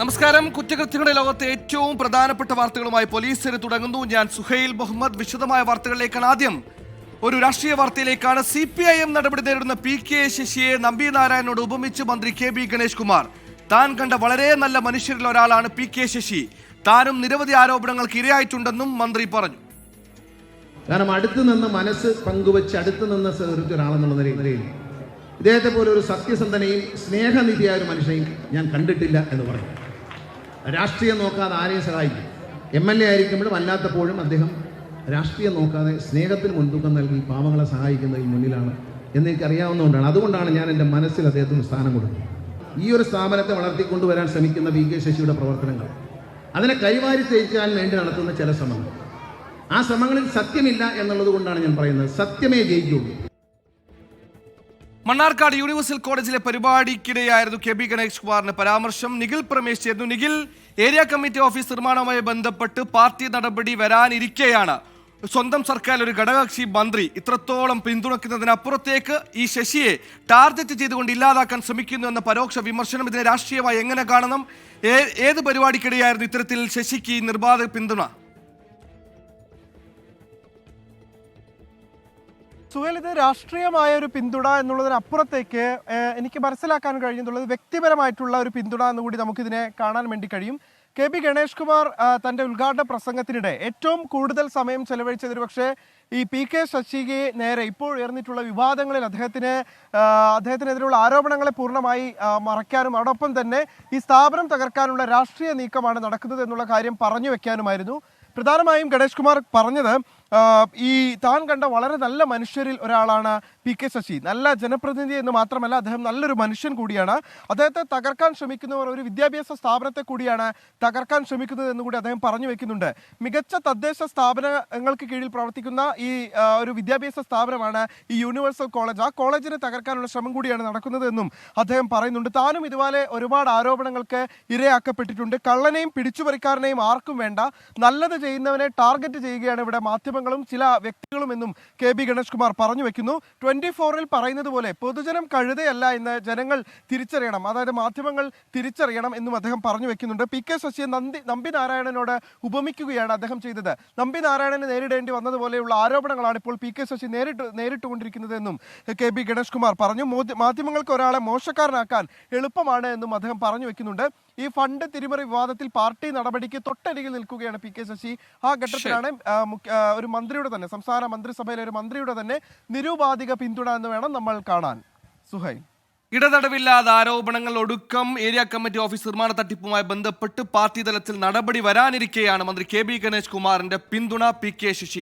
നമസ്കാരം. കുറ്റകൃത്യങ്ങളുടെ ലോകത്തെ ഏറ്റവും പ്രധാനപ്പെട്ട വാർത്തകളുമായി പോലീസിന് തുടങ്ങുന്നു. ഞാൻ സുഹൈൽ മുഹമ്മദ്. വിശദമായ വാർത്തകളിലേക്കാണ് ആദ്യം. ഒരു രാഷ്ട്രീയ വാർത്തയിലേക്കാണ് സി പി ഐ എം നടപടി നേരിടുന്ന പി കെ ശശിയെ നമ്പി നാരായണനോട് ഉപമിച്ച് മന്ത്രി കെ ബി ഗണേഷ് കുമാർ. താൻ കണ്ട വളരെ നല്ല മനുഷ്യരിൽ ഒരാളാണ് പി കെ ശശി. താനും നിരവധി ആരോപണങ്ങൾക്ക് ഇരയായിട്ടുണ്ടെന്നും മന്ത്രി പറഞ്ഞു. കാരണം അടുത്ത് നിന്ന് മനസ്സ് പങ്കുവച്ച് അടുത്ത് നിന്ന് ഒരാളെന്നുള്ള നിലയിൽ. ഇദ്ദേഹത്തെ പോലെ ഒരു സത്യസന്ധനെയും സ്നേഹനിധിയായ ഒരു മനുഷ്യനെയും ഞാൻ കണ്ടിട്ടില്ല എന്ന് പറയും. രാഷ്ട്രീയം നോക്കാതെ ആരെയും സഹായിക്കും. എം എൽ എ ആയിരിക്കുമ്പോഴും അല്ലാത്തപ്പോഴും അദ്ദേഹം രാഷ്ട്രീയം നോക്കാതെ സ്നേഹത്തിന് മുൻതൂക്കം നൽകി പാവങ്ങളെ സഹായിക്കുന്നതിൽ മുന്നിലാണ് എന്ന് എനിക്ക് അറിയാവുന്നതുകൊണ്ടാണ് അതുകൊണ്ടാണ് ഞാൻ എന്റെ മനസ്സിൽ അദ്ദേഹത്തിന് സ്ഥാനം കൊടുക്കുന്നത് ഈ ഒരു സ്ഥാപനത്തെ വളർത്തിക്കൊണ്ടുവരാൻ ശ്രമിക്കുന്ന വി കെ ശശിയുടെ പ്രവർത്തനങ്ങൾ. അതിനെ കൈവാരി തേക്കാൻ വേണ്ടി നടത്തുന്ന ചില ശ്രമങ്ങൾ. ആ ശ്രമങ്ങളിൽ സത്യമില്ല എന്നുള്ളത് കൊണ്ടാണ് ഞാൻ പറയുന്നത്. സത്യമേ ജയിക്കുള്ളൂ. മണ്ണാർക്കാട് യൂണിവേഴ്സൽ കോളേജിലെ പരിപാടിക്കിടെയായിരുന്നു കെ ബി ഗണേഷ് കുമാറിന്റെ പരാമർശം. നിഖിൽ പ്രമേശ് ചേർന്നു നിഖിൽ ഏരിയ കമ്മിറ്റി ഓഫീസ് നിർമ്മാണവുമായി ബന്ധപ്പെട്ട് പാർട്ടി നടപടി വരാനിരിക്കെയാണ്. സ്വന്തം സർക്കാർ ഒരു ഘടകകക്ഷി മന്ത്രി ഇത്രത്തോളം പിന്തുണയ്ക്കുന്നതിനപ്പുറത്തേക്ക് ഈ ശശിയെ ടാർഗറ്റ് ചെയ്തുകൊണ്ട് ഇല്ലാതാക്കാൻ ശ്രമിക്കുന്നു എന്ന പരോക്ഷ വിമർശനം ഇതിനെ രാഷ്ട്രീയമായി എങ്ങനെ കാണണം? ഏത് പരിപാടിക്കിടെയായിരുന്നു ഇത്തരത്തിൽ ശശിക്ക് നിർബാധ പിന്തുണ? സുഹേൽ ഇത് രാഷ്ട്രീയമായ ഒരു പിന്തുണ എന്നുള്ളതിനപ്പുറത്തേക്ക് എനിക്ക് മനസ്സിലാക്കാൻ കഴിയുന്നുള്ളത് വ്യക്തിപരമായിട്ടുള്ള ഒരു പിന്തുണ എന്നുകൂടി നമുക്കിതിനെ കാണാൻ വേണ്ടി കഴിയും. കെ പി ഗണേഷ് കുമാർ തന്റെ ഉദ്ഘാടന പ്രസംഗത്തിനിടെ ഏറ്റവും കൂടുതൽ സമയം ചെലവഴിച്ചത് പക്ഷേ ഈ പി കെ ശശിക്ക് നേരെ ഇപ്പോൾ ഉയർന്നിട്ടുള്ള വിവാദങ്ങളിൽ അദ്ദേഹത്തിന് അദ്ദേഹത്തിനെതിരെയുള്ള ആരോപണങ്ങളെ പൂർണമായി മറയ്ക്കാനും അതോടൊപ്പം തന്നെ ഈ സ്ഥാപനം തകർക്കാനുള്ള രാഷ്ട്രീയ നീക്കമാണ് നടക്കുന്നത് എന്നുള്ള കാര്യം പറഞ്ഞു വെക്കാനുമായിരുന്നു. പ്രധാനമായും ഗണേഷ് കുമാർ പറഞ്ഞത് ഈ താൻ കണ്ട വളരെ നല്ല മനുഷ്യരിൽ ഒരാളാണ് പി കെ ശശി. നല്ല ജനപ്രതിനിധി എന്ന് മാത്രമല്ല അദ്ദേഹം നല്ലൊരു മനുഷ്യൻ കൂടിയാണ്. അദ്ദേഹത്തെ തകർക്കാൻ ശ്രമിക്കുന്നവർ ഒരു വിദ്യാഭ്യാസ സ്ഥാപനത്തെ കൂടിയാണ് തകർക്കാൻ ശ്രമിക്കുന്നത് എന്ന് കൂടി അദ്ദേഹം പറഞ്ഞു വെക്കുന്നുണ്ട്. മികച്ച തദ്ദേശ സ്ഥാപനങ്ങൾക്ക് കീഴിൽ പ്രവർത്തിക്കുന്ന ഈ ഒരു വിദ്യാഭ്യാസ സ്ഥാപനമാണ് ഈ യൂണിവേഴ്സൽ കോളേജ്. ആ കോളേജിനെ തകർക്കാനുള്ള ശ്രമം കൂടിയാണ് നടക്കുന്നത് എന്നും അദ്ദേഹം പറയുന്നുണ്ട്. താനും ഇതുപോലെ ഒരുപാട് ആരോപണങ്ങൾക്ക് ഇരയാക്കപ്പെട്ടിട്ടുണ്ട്. കള്ളനെയും പിടിച്ചുപറിക്കാരനെയും ആർക്കും വേണ്ട. നല്ലത് ചെയ്യുന്നവനെ ടാർഗറ്റ് ചെയ്യുകയാണ് ഇവിടെ മാധ്യമങ്ങളും ചില വ്യക്തികളും എന്നും കെ ബി ഗണേഷ് കുമാർ പറഞ്ഞു വെക്കുന്നു. ട്വന്റി ഫോറിൽ പറയുന്നത് പോലെ പൊതുജനം കഴുതയല്ല എന്ന് ജനങ്ങൾ തിരിച്ചറിയണം. അതായത് മാധ്യമങ്ങൾ തിരിച്ചറിയണം എന്നും അദ്ദേഹം പറഞ്ഞു വെക്കുന്നുണ്ട്. പി കെ ശശിയെ നന്ദി നമ്പി നാരായണനോട് ഉപമിക്കുകയാണ് അദ്ദേഹം ചെയ്തത്. നമ്പി നാരായണനെ നേരിടേണ്ടി വന്നതുപോലെയുള്ള ആരോപണങ്ങളാണ് ഇപ്പോൾ പി കെ ശശി നേരിട്ട് നേരിട്ടുകൊണ്ടിരിക്കുന്നത് എന്നും കെ ബി ഗണേഷ് കുമാർ പറഞ്ഞു. മാധ്യമങ്ങൾക്ക് ഒരാളെ മോശക്കാരനാക്കാൻ എളുപ്പമാണ് എന്നും അദ്ദേഹം പറഞ്ഞു വെക്കുന്നുണ്ട്. ഈ ഫണ്ട് തിരിമറി വിവാദത്തിൽ പാർട്ടി നടപടിക്ക് തൊട്ടരികിൽ നിൽക്കുകയാണ് പി കെ ശശി. ആ ഘട്ടത്തിലാണ് ഒരു മന്ത്രിയുടെ തന്നെ സംസ്ഥാന മന്ത്രിസഭയിലെ ഒരു മന്ത്രിയുടെ തന്നെ നിരൂപാധിക പിന്തുണ എന്ന് വേണം നമ്മൾ കാണാൻ. സുഹൈൽ. ഇടതടവില്ലാതെ ആരോപണങ്ങൾ ഒടുക്കം ഏരിയ കമ്മിറ്റി ഓഫീസ് നിർമ്മാണ തട്ടിപ്പുമായി ബന്ധപ്പെട്ട് പാർട്ടി തലത്തിൽ നടപടി വരാനിരിക്കെയാണ് മന്ത്രി കെ ബി ഗണേഷ് കുമാറിന്റെ പിന്തുണ പി കെ ശശി.